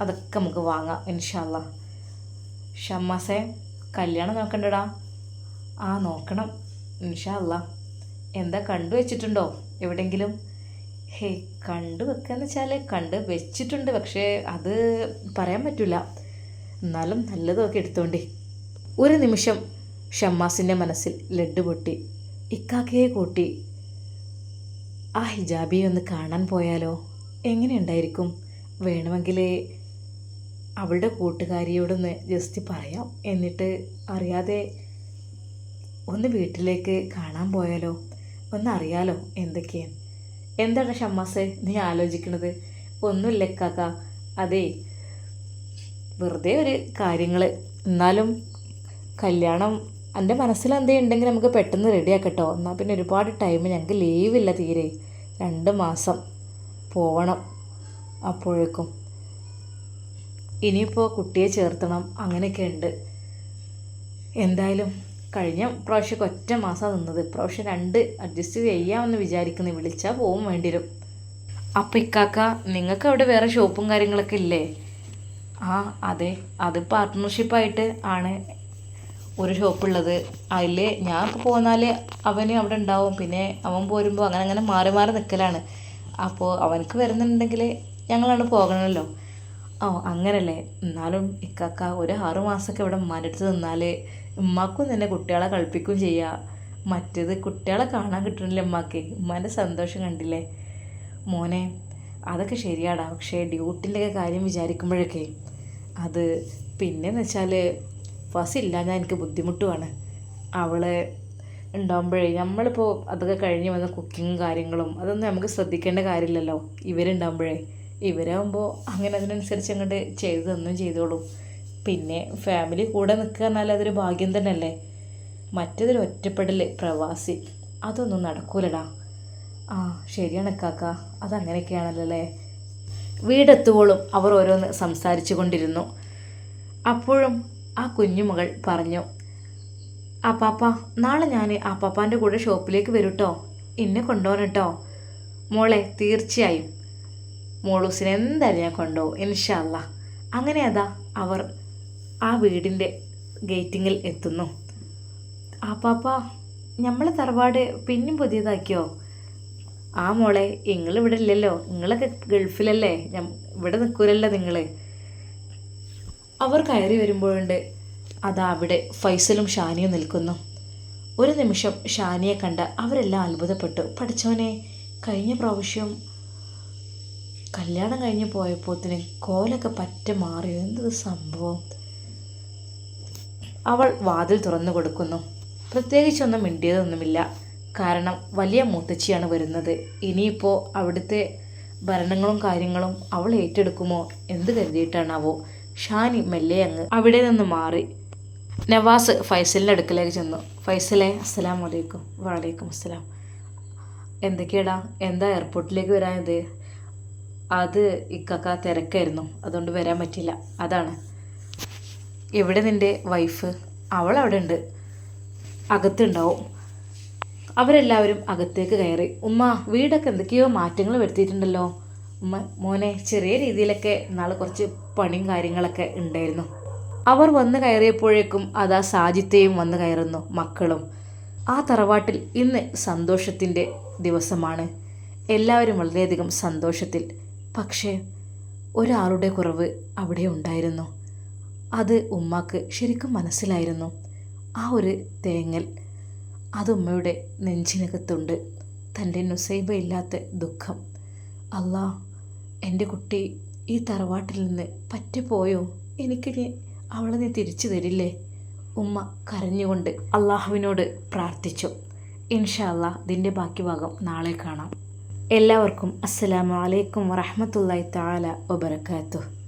അതൊക്കെ നമുക്ക് വാങ്ങാം ഇൻഷാല്ല ഷമ്മാസെ കല്യാണം നോക്കണ്ടടാ? ആ നോക്കണം. ഇൻഷാല്ല എന്താ കണ്ടു വെച്ചിട്ടുണ്ടോ എവിടെങ്കിലും ഹേ കണ്ടു വെക്കാന്ന് വെച്ചാൽ കണ്ട് വെച്ചിട്ടുണ്ട് പക്ഷേ അത് പറയാൻ പറ്റില്ല എന്നാലും നല്ലതൊക്കെ എടുത്തോണ്ടേ. ഒരു നിമിഷം ഷമ്മാസിന്റെ മനസ്സിൽ ലഡ് പൊട്ടി ഇക്കാക്കയെ കൂട്ടി. ആ ഹിജാബിയെ ഒന്ന് കാണാൻ പോയാലോ? എങ്ങനെയുണ്ടായിരിക്കും വേണമെങ്കിൽ അവളുടെ കൂട്ടുകാരിയോടൊന്ന് ജസ്റ്റ് പറയാം എന്നിട്ട് അറിയാതെ ഒന്ന് വീട്ടിലേക്ക് കാണാൻ പോയാലോ? ഒന്ന് അറിയാലോ എന്തൊക്കെയാണ് എന്താണ് ഷമ്മാസെ നീ ആലോചിക്കണത്? ഒന്നുമില്ല കാക്ക. അതെ വെറുതെ ഒരു കാര്യങ്ങൾ എന്നാലും കല്യാണം എന്റെ മനസ്സിൽ എന്തേ ഉണ്ടെങ്കിൽ നമുക്ക് പെട്ടെന്ന് റെഡിയാക്കട്ടോ. എന്നാൽ പിന്നെ ഒരുപാട് ടൈം ഞങ്ങൾക്ക് ലീവില്ല തീരെ. രണ്ട് മാസം പോവണം അപ്പോഴേക്കും. ഇനിയിപ്പോൾ കുട്ടിയെ ചേർത്തണം അങ്ങനെയൊക്കെ ഉണ്ട്. എന്തായാലും കഴിഞ്ഞ പ്രാവശ്യമൊക്കെ ഒറ്റ മാസമാണ് നിന്നത്. ഇപ്രാവശ്യം രണ്ട് അഡ്ജസ്റ്റ് ചെയ്യാമെന്ന് വിചാരിക്കുന്നു. വിളിച്ചാൽ പോവും വേണ്ടി വരും അപ്പം ഇക്കാക്ക നിങ്ങൾക്ക് അവിടെ വേറെ ഷോപ്പും കാര്യങ്ങളൊക്കെ ഇല്ലേ? ആ അതെ. അത് പാർട്ട്ണർഷിപ്പായിട്ട് ആണ് ഒരു ഷോപ്പുള്ളത് അതിൽ ഞാൻ ഇപ്പോൾ പോന്നാൽ അവന് അവിടെ ഉണ്ടാവും. പിന്നെ അവൻ പോരുമ്പോൾ അങ്ങനെ അങ്ങനെ മാറി മാറി നിൽക്കലാണ് അപ്പോൾ അവനക്ക് വരുന്നുണ്ടെങ്കിൽ ഞങ്ങളാണ് പോകണമല്ലോ ഓ അങ്ങനല്ലേ. എന്നാലും ഇക്കാക്ക ഒരു ആറ് മാസമൊക്കെ ഇവിടെ ഉമ്മാന്റെ നിന്നാൽ ഉമ്മാക്കും തന്നെ കുട്ടികളെ കളിപ്പിക്കും ചെയ്യുക മറ്റേത് കുട്ടികളെ കാണാൻ കിട്ടണില്ല ഉമ്മാക്ക്. ഉമ്മാന്റെ സന്തോഷം കണ്ടില്ലേ? മോനെ അതൊക്കെ ശരിയാടാ. പക്ഷേ ഡ്യൂട്ടിന്റെയൊക്കെ കാര്യം വിചാരിക്കുമ്പോഴൊക്കെ അത് പിന്നെയെന്ന് വെച്ചാൽ ഫസ് ഇല്ലാഞ്ഞാൽ എനിക്ക് ബുദ്ധിമുട്ടുമാണ് അവളെ ഉണ്ടാകുമ്പോഴേ നമ്മളിപ്പോൾ അതൊക്കെ കഴിഞ്ഞ് വന്ന കുക്കിങ്ങും കാര്യങ്ങളും അതൊന്നും നമുക്ക് ശ്രദ്ധിക്കേണ്ട കാര്യമില്ലല്ലോ. ഇവരുണ്ടാകുമ്പോഴേ ഇവരാകുമ്പോൾ അങ്ങനെ അതിനനുസരിച്ച് അങ്ങോട്ട് ചെയ്തു തന്നും ചെയ്തോളും. പിന്നെ ഫാമിലി കൂടെ നിൽക്കുക എന്നാൽ അതൊരു ഭാഗ്യം തന്നെയല്ലേ? മറ്റേതൊരു ഒറ്റപ്പെടൽ പ്രവാസി അതൊന്നും നടക്കൂലടാ. ആ ശരിയാണ് കാക്ക. അതങ്ങനെയൊക്കെയാണല്ലോ അല്ലേ വീടെത്തുവോളും അവർ ഓരോന്ന് സംസാരിച്ചു കൊണ്ടിരുന്നു. അപ്പോഴും ആ കുഞ്ഞുമകൾ പറഞ്ഞു ആപ്പാപ്പ നാളെ ഞാൻ ആപ്പാപ്പാന്റെ കൂടെ ഷോപ്പിലേക്ക് വരും കേട്ടോ എന്നെ കൊണ്ടുപോകണം കേട്ടോ മോളെ തീർച്ചയായും. മോളൂസിനെ എന്തായാലും ഞാൻ കൊണ്ടുപോകും ഇൻഷല്ല അങ്ങനെ അതാ അവർ ആ വീടിന്റെ ഗേറ്റിങ്ങിൽ എത്തുന്നു. ആ ആപ്പാപ്പ നമ്മൾ തറവാട് പിന്നെയും പുതിയതാക്കിയോ? ആ മോളെ നിങ്ങൾ ഇവിടെ ഇല്ലല്ലോ. നിങ്ങളൊക്കെ ഗൾഫിലല്ലേ? ഇവിടെ നിൽക്കൂലല്ലോ നിങ്ങൾ അവർ കയറി വരുമ്പോഴുണ്ട് അതാ അവിടെ ഫൈസലും ഷാനിയും നിൽക്കുന്നു. ഒരു നിമിഷം ഷാനിയെ കണ്ട് അവരെല്ലാം അത്ഭുതപ്പെട്ടു. പഠിച്ചവനെ കഴിഞ്ഞ പ്രാവശ്യം കല്യാണം കഴിഞ്ഞ് പോയപ്പോത്തിന് കോലൊക്കെ പറ്റ മാറിയോ? എന്തൊരു സംഭവം? അവൾ വാതിൽ തുറന്നു കൊടുക്കുന്നു. പ്രത്യേകിച്ചൊന്നും മിണ്ടിയതൊന്നുമില്ല. കാരണം വലിയ മൂത്തച്ചിയാണ് വരുന്നത്. ഇനിയിപ്പോൾ അവിടുത്തെ ഭരണങ്ങളും കാര്യങ്ങളും അവൾ ഏറ്റെടുക്കുമോ എന്ത് കരുതിയിട്ടാണാവോ? ഷാനി മെല്ലെ അങ്ങ് അവിടെ നിന്ന് മാറി. നവാസ് ഫൈസലിന്റെ അടുക്കലേക്ക് ചെന്നു. ഫൈസലെ അസ്സലാം വലൈക്കും വലൈക്കും അസ്സലാം. എന്തൊക്കെയാടാ? എന്താ എയർപോർട്ടിലേക്ക് വരാനത്? അത് ഇക്കക്ക തിരക്കായിരുന്നു. അതുകൊണ്ട് വരാൻ പറ്റില്ല അതാണ്. എവിടെ നിന്റെ വൈഫ് അവൾ അവിടെ ഉണ്ട് അകത്തുണ്ടാവും. അവരെല്ലാവരും അകത്തേക്ക് കയറി. ഉമ്മ വീടൊക്കെ എന്തൊക്കെയോ മാറ്റങ്ങൾ വരുത്തിയിട്ടുണ്ടല്ലോ. ഉമ്മ മോനെ ചെറിയ രീതിയിലൊക്കെ നാളെ കുറച്ച് പണിയും കാര്യങ്ങളൊക്കെ ഉണ്ടായിരുന്നു. അവർ വന്ന് കയറിയപ്പോഴേക്കും അതാ സാജിത്തെയും വന്ന് കയറുന്നു മക്കളും. ആ തറവാട്ടിൽ ഇന്ന് സന്തോഷത്തിന്റെ ദിവസമാണ്. എല്ലാവരും വളരെയധികം സന്തോഷത്തിൽ. പക്ഷേ ഒരാളുടെ കുറവ് അവിടെ ഉണ്ടായിരുന്നു. അത് ഉമ്മാക്ക് ശരിക്കും മനസ്സിലായിരുന്നു. ആ ഒരു തേങ്ങൽ അത് ഉമ്മയുടെ നെഞ്ചിനകത്തുണ്ട് തന്റെ നുസൈബ ഇല്ലാത്ത ദുഃഖം. അല്ലാ എന്റെ കുട്ടി ഈ തറവാട്ടിൽ നിന്ന് പറ്റിപ്പോയോ? എനിക്ക് അവളെ നീ തിരിച്ചു തരില്ലേ? ഉമ്മ കരഞ്ഞുകൊണ്ട് അള്ളാഹുവിനോട് പ്രാർത്ഥിച്ചു. ഇൻഷാ ഇതിന്റെ ബാക്കി ഭാഗം നാളെ കാണാം. എല്ലാവർക്കും അസ്സലാമു അലൈക്കും വറഹമത്തല്ലായി താല വബർക്കാത്തു